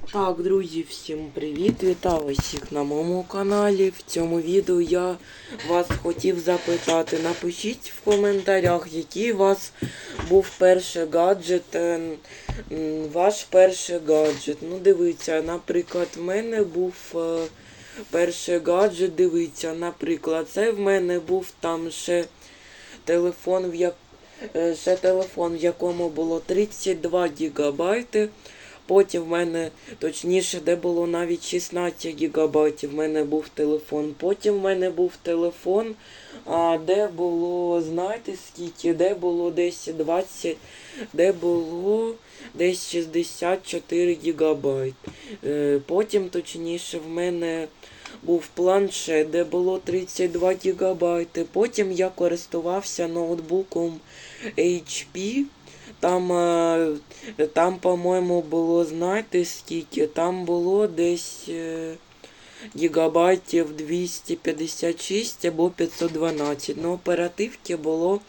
Так, друзі, всім привіт! Вітаю всіх на моєму каналі. В цьому відео я вас хотів запитати. Напишіть в коментарях, який у вас був перший гаджет, е, ваш перший гаджет. Ну, дивіться, наприклад, в мене був е, перший гаджет, дивіться, наприклад, це в мене був там ще телефон, в як... е, ще телефон, в якому було 32 гігабайти. Потім в мене, точніше, де було навіть 16 гігабайтів, в мене був телефон. Потім в мене був телефон, а, де було, знаєте скільки, де було десь 20, де було десь 64 гігабайт. Е, потім, точніше, в мене був планшет, де було 32 гігабайти. Потім я користувався ноутбуком HP. Там, е, там, по-моєму, було, знаєте скільки? Там було десь е, гігабайтів 256 або 512. Ну, оперативки було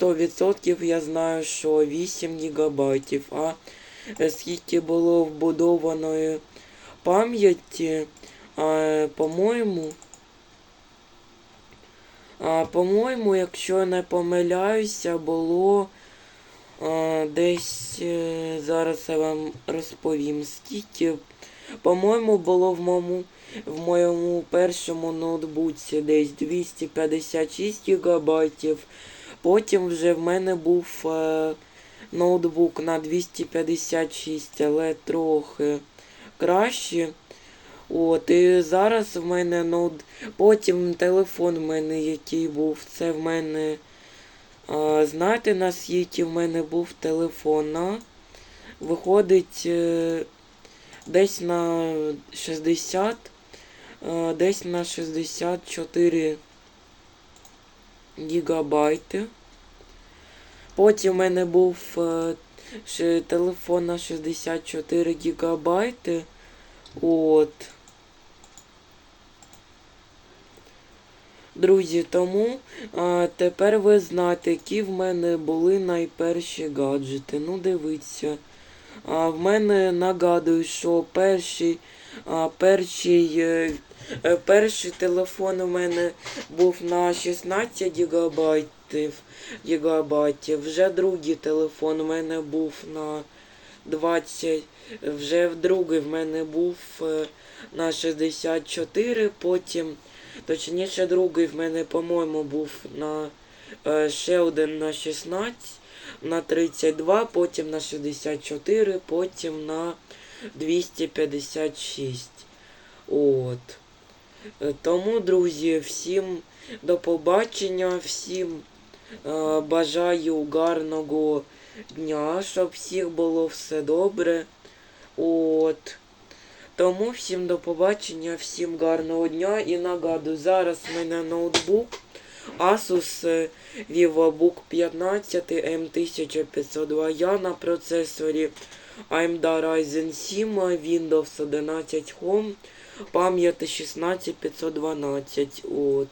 100%, я знаю, що 8 гігабайтів. А е, скільки було вбудованої пам'яті, по-моєму, по-моєму, якщо я не помиляюся, було десь е, зараз я вам розповім скільки. По-моєму, було в моєму, в моєму першому ноутбуці десь 256 гігабайтів. Потім вже в мене був е, ноутбук на 256, але трохи краще. От, і зараз в мене ноут... Потім телефон в мене який був. Це в мене. Знаєте, на світі в мене був телефон. Виходить е, десь на 60, е, десь на 64 гігабайти. Потім в мене був е, телефон на 64 гігабайти. От. Друзі, тому а, тепер ви знаєте, які в мене були найперші гаджети. Ну, дивіться. А, в мене нагадую, що перший, а, перший, е, е, перший телефон у мене був на 16 гігабайтів, гігабайтів. Вже другий телефон у мене був на 20. Вже другий в мене був е, на 64, потім. Точніше, другий в мене, по-моєму, був на е, ще один на 16, на 32, потім на 64, потім на 256. От. Е, Тому, друзі, всім до побачення, всім е, бажаю гарного дня, щоб всіх було все добре. От. Тому всім до побачення, всім гарного дня і нагадую, зараз в мене ноутбук Asus VivoBook 15 M1502. Я на процесорі AMD Ryzen 7, Windows 11 Home, пам'яті 16512. От.